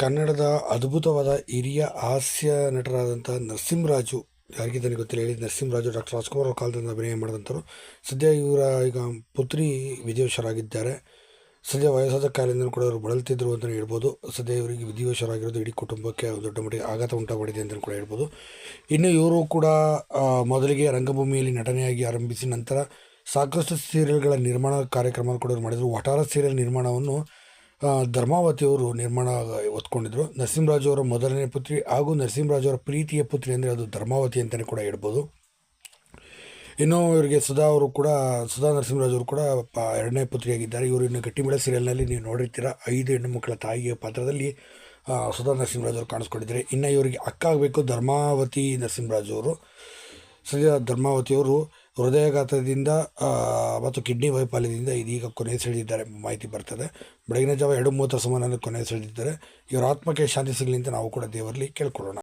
ಕನ್ನಡದ ಅದ್ಭುತವಾದ ಹಿರಿಯ ಹಾಸ್ಯ ನಟರಾದಂಥ ನರಸಿಂಹರಾಜು ಯಾರಿಗೆ ನನಗೆ ಗೊತ್ತಿಲ್ಲ ಹೇಳಿ ನರಸಿಂಹರಾಜು ಡಾಕ್ಟರ್ ರಾಜ್ಕುಮಾರ್ ಅವ್ರ ಕಾಲದಿಂದ ಅಭಿನಯ ಮಾಡಿದಂಥವ್ರು. ಸದ್ಯ ಇವರ ಈಗ ಪುತ್ರಿ ವಿಧಿವಶರಾಗಿದ್ದಾರೆ. ಸದ್ಯ ವಯಸ್ಸಾದ ಕಾಲದಿಂದ ಕೂಡ ಅವರು ಬಳಲ್ತಿದ್ರು ಅಂತಲೇ ಹೇಳ್ಬೋದು. ಸದ್ಯ ಇವರಿಗೆ ವಿಧಿವಶರಾಗಿರೋದು ಇಡೀ ಕುಟುಂಬಕ್ಕೆ ದೊಡ್ಡ ಮಟ್ಟಿಗೆ ಆಘಾತ ಉಂಟು ಮಾಡಿದೆ ಅಂತಲೂ ಕೂಡ ಹೇಳ್ಬೋದು. ಇನ್ನು ಇವರು ಕೂಡ ಮೊದಲಿಗೆ ರಂಗಭೂಮಿಯಲ್ಲಿ ನಟನೆಯಾಗಿ ಆರಂಭಿಸಿ ನಂತರ ಸಾಕಷ್ಟು ಸೀರಿಯಲ್ಗಳ ನಿರ್ಮಾಣ ಕಾರ್ಯಕ್ರಮ ಕೂಡ ಇವರು ಮಾಡಿದರು. ವಟಾರ ಸೀರಿಯಲ್ ನಿರ್ಮಾಣವನ್ನು ಆ, ಧರ್ಮಾವತಿಯವರು ನಿರ್ಮಾಣ ಒತ್ಕೊಂಡಿದ್ರು ನರಸಿಂಹರಾಜು ಅವರ ಮೊದಲನೇ ಪುತ್ರಿ ಹಾಗೂ ನರಸಿಂಹರಾಜು ಅವರ ಪ್ರೀತಿಯ ಪುತ್ರಿ ಅಂದರೆ ಅದು ಧರ್ಮಾವತಿ ಅಂತಲೇ ಕೂಡ ಹೇಳ್ಬೋದು. ಇನ್ನು ಇವರಿಗೆ ಸುಧಾ ಅವರು ಕೂಡ ಸುಧಾ ನರಸಿಂಹರಾಜ್ ಅವರು ಕೂಡ ಪ ಎರಡನೇ ಪುತ್ರಿಯಾಗಿದ್ದಾರೆ. ಇವರು ಇನ್ನು ಗಟ್ಟಿಮೇಳ ಸೀರಿಯಲ್ನಲ್ಲಿ ನೀವು ನೋಡಿರ್ತೀರ. ಐದು ಹೆಣ್ಣು ಮಕ್ಕಳ ತಾಯಿಯ ಪಾತ್ರದಲ್ಲಿ ಸುಧಾ ನರಸಿಂಹರಾಜ್ ಅವರು ಕಾಣಿಸ್ಕೊಂಡಿದ್ದಾರೆ. ಇನ್ನು ಇವರಿಗೆ ಅಕ್ಕ ಆಗಬೇಕು ಧರ್ಮಾವತಿ ನರಸಿಂಹರಾಜ್ ಅವರು. ಸದ್ಯ ಧರ್ಮಾವತಿಯವರು ಹೃದಯಾಘಾತದಿಂದ ಮತ್ತು ಕಿಡ್ನಿ ವೈಫಲ್ಯದಿಂದ ಇದೀಗ ಕೊನೆ ಸೆಳೆದಿದ್ದಾರೆ ಎಂಬ ಮಾಹಿತಿ ಬರ್ತದೆ. ಬೆಳಗಿನ ಜಾವ ಎರಡು ಮೂವತ್ತರ ಸಮಾನ ಕೊನೆ ಸೆಳೆದಿದ್ದಾರೆ ಇವರ ಆತ್ಮಕ್ಕೆ ಶಾಂತಿ ಸಿಗಲಿ ಅಂತ ನಾವು ಕೂಡ ದೇವರಲ್ಲಿ ಕೇಳ್ಕೊಳ್ಳೋಣ.